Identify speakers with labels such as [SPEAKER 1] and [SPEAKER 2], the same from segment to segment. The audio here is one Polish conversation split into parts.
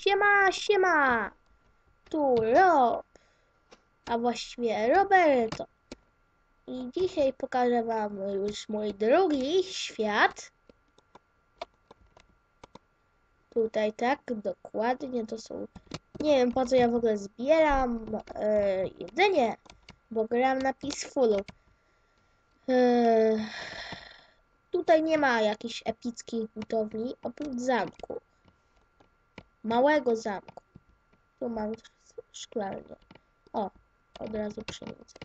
[SPEAKER 1] Siema, siema! Tu Rob, a właściwie Roberto. I dzisiaj pokażę wam już mój drugi świat. Tutaj tak, dokładnie to są... Nie wiem po co ja w ogóle zbieram e, jedzenie, bo gram na Peacefulu. E, tutaj nie ma jakichś epickich budowli, oprócz zamku. Małego zamku. Tu mam szklarnię. O, od razu przyniosę.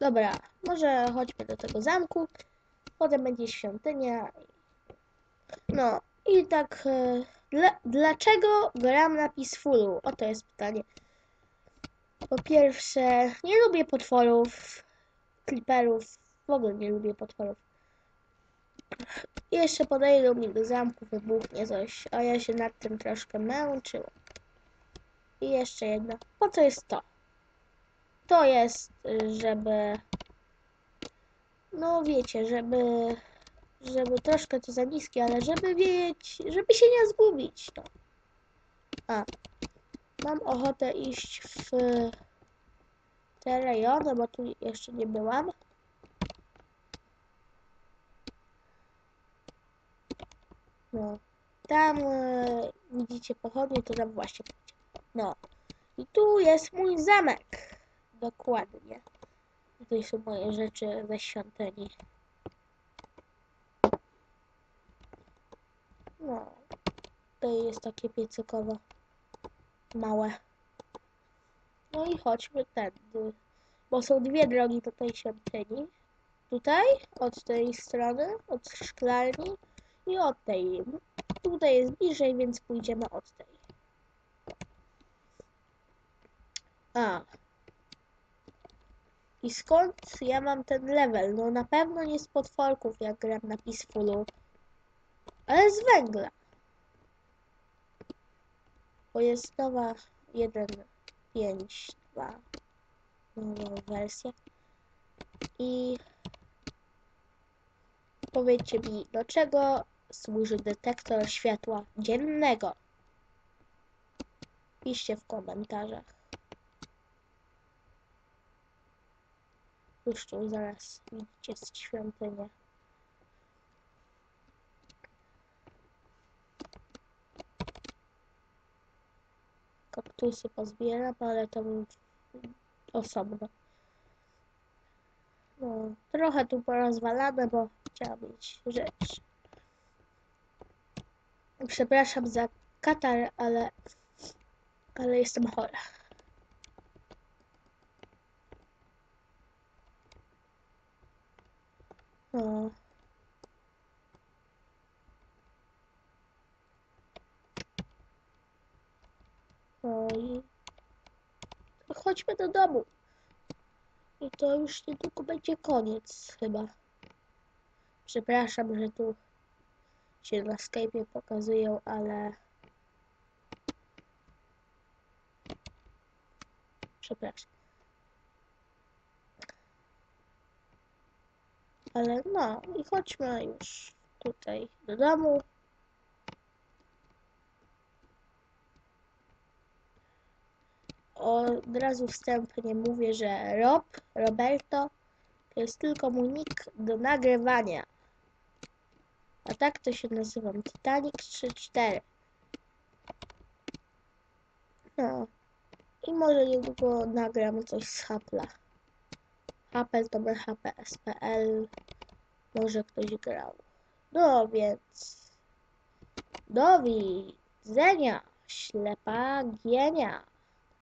[SPEAKER 1] Dobra, może chodźmy do tego zamku. Potem będzie świątynia. No i tak, e, dla, dlaczego gram na Peacefulu? Oto jest pytanie. Po pierwsze, nie lubię potworów, kliperów, w ogóle nie lubię potworów. Jeszcze podejdą mi do zamku, wybuchnie coś, a ja się nad tym troszkę męczyłem. I jeszcze jedno. Po co jest to? To jest, żeby... No wiecie, żeby... Żeby troszkę to za niskie, ale żeby wiedzieć, żeby się nie zgubić, no. A. Mam ochotę iść w te rejony, bo tu jeszcze nie byłam. No. Tam e, widzicie pochodnie, to tam właśnie. No. I tu jest mój zamek. Dokładnie. Tutaj są moje rzeczy ze świątyni. No. Tutaj jest takie piecykowe. Małe. No i chodźmy tędy. Bo są dwie drogi do tej świątyni. Tutaj, od tej strony, od szklarni i od tej. Tutaj jest bliżej, więc pójdziemy od tej. A. I skąd ja mam ten level? No na pewno nie z potworków, jak gram na Peacefulu, ale z węgla. Bo jest nowa 1.5.2 nowa wersja. I powiedzcie mi, do czego służy detektor światła dziennego? Piszcie w komentarzach. Już tu zaraz widzicie świątynię. Kaktusy pozbieram, ale to osobno. No, trochę tu porozwalane, bo chciałam mieć rzecz. Przepraszam za katar, ale, ale jestem chora. No i chodźmy do domu. I to już niedługo będzie koniec chyba. Przepraszam, że tu się na Skype'ie pokazują, ale... Przepraszam. Ale no, i chodźmy już tutaj do domu. Od razu wstępnie mówię, że Rob, Roberto, to jest tylko mój nick do nagrywania. A tak to się nazywam Titanic 3-4. No. I może niedługo nagram coś z Hapla. Hapel to my HPSPL. Może ktoś grał. No więc. Do widzenia. Ślepa gienia.